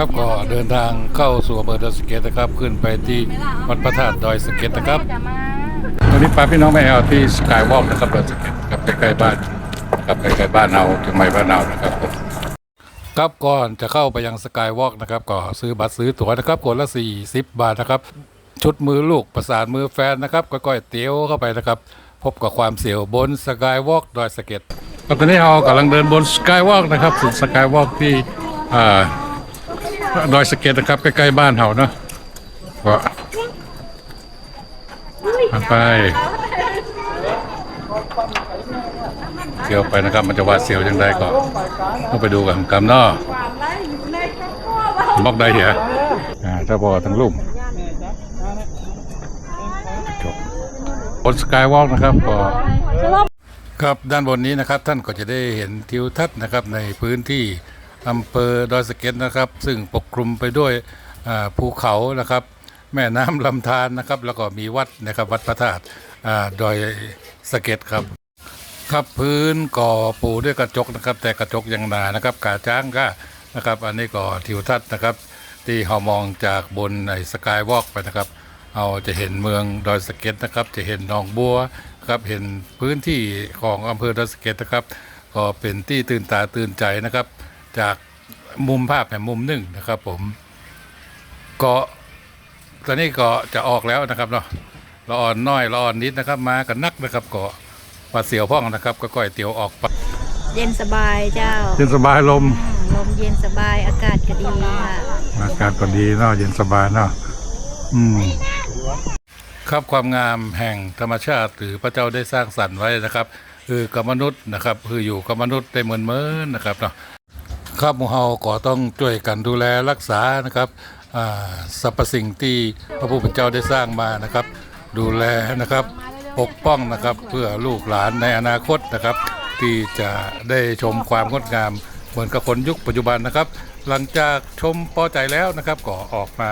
ครับก็เดินทางเข้าสู่อำเภอดอยสะเก็ตนะครับ ขึ้นไปที่วัดพระธาตุดอยสะเก็ตนะครับจะมาตอนนี้พาพี่น้องไปแอลที่สกายวอล์กนะครับดอยสะเก็ตครับใกล้ๆบ้านครับใกล้ๆบ้านเราถึงไม่บ้านเรานะครับครับก่อนจะเข้าไปยังสกายวอล์กนะครับก็ซื้อบัตรซื้อตั๋วนะครับคนละ 40 บาทนะครับ ชุดมือลูกประสานมือแฟนนะครับก้อยๆเตี้ยวเข้าไปนะครับ พบกับความเสียวบนสกายวอล์กดอยสะเก็ตตอนนี้เรากำลังเดินบนสกายวอล์กนะครับสุดสกายวอล์กที่อ่า ดอยสะเก็ตนะครับ ใกล้ๆบ้านเฮาเนาะก็มาไป เที่ยวไปนะครับ มันจะวาดเสียวยังไงก็ต้องไปดูกันกำเนาะบอกได้เหรออ่าถ้าบอทั้งลุ่มจบบนสกายวอล์กนะครับก็ครับด้านบนนี้นะครับท่านก็จะได้เห็นทิวทัศน์นะครับในพื้นที่ อำเภอดอยสะเก็ดนะครับ ซึ่งปกคลุมไปด้วยภูเขานะครับ แม่น้ำลำธารนะครับ แล้วก็มีวัดนะครับวัดพระธาตุดอยสะเก็ดครับครับพื้นก่อปูด้วยกระจกนะครับ แต่กระจกยังหนานะครับกาจ้างก็นะครับ อันนี้ก็ทิวทัศน์นะครับ ที่เรามองจากบนในสกายวอล์กไปนะครับเราจะเห็นเมืองดอยสะเก็ดนะครับ จะเห็นหนองบัวครับเห็นพื้นที่ของอำเภอดอยสะเก็ดนะครับ ก็เป็นที่ตื่นตาตื่นใจนะครับ จากมุมภาพแห่งมุมหนึ่งนะครับผมก็ตอนนี้ก็จะออกแล้วนะครับเนาะละอ่อนน้อยละอ่อนนิดนะครับมากันนักนะครับก็ปลาเสียวพ่องนะครับ ก็ก้อยเตี๋ยวออกไปเย็นสบายเจ้า เย็นสบายลม ลมเย็นสบายอากาศก็ดีค่ะอากาศก็ดีเนาะเย็นสบายเนาะอืมครับความงามแห่งธรรมชาติหรือพระเจ้าได้สร้างสรรค์ไว้นะครับ คือกับมนุษย์นะครับ คืออยู่กับมนุษย์ได้เหมือนเมินนะครับเนาะ ครับหมูเฮาก็ต้องช่วยกันดูแลรักษานะครับอ่าสรรพสิ่งที่พระผู้เป็นเจ้าได้สร้างมานะครับ ดูแลนะครับปกป้องนะครับเพื่อลูกหลานในอนาคตนะครับ ที่จะได้ชมความงดงาม เหมือนกับคนยุคปัจจุบันนะครับ หลังจากชมพอใจแล้วนะครับ ก็ออกมา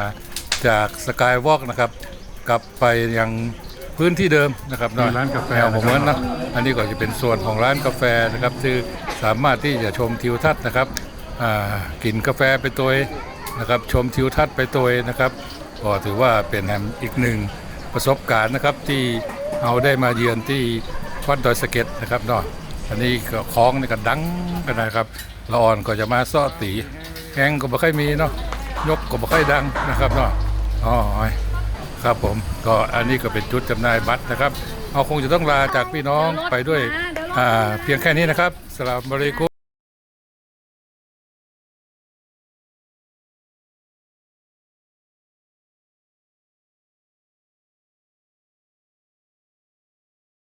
จากสกายวอล์กนะครับ กลับไปยังพื้นที่เดิมนะครับเะร้านกาแฟแนวผมว่านะอันนี้ก็จะเป็นส่วนของร้านกาแฟนะครับที่สามารถที่จะชมทิวทัศน์นะครับอ่า กินกาแฟไปตัวนะครับชมทิวทัศน์ไปตัวนะครับก็ถือว่าเป็นแห่งอีกหนึ่งประสบการณ์นะครับที่เอาได้มาเยือนที่วัดดอยสะเก็ดนะครับเนาะอันนี้ก็คล้องนี่ก็ดังกันนะครับละอ่อนก็จะมาซ้อตีแข้งก็บ่ค่อยมีเนาะยกก็บ่ค่อยดังนะครับเนาะอ๋อครับผมก็อันนี้ก็เป็นจุดจำหน่ายบัตรนะครับ เอาคงจะต้องลาจากพี่น้องไปด้วยเพียงแค่นี้นะครับสลามบริกุ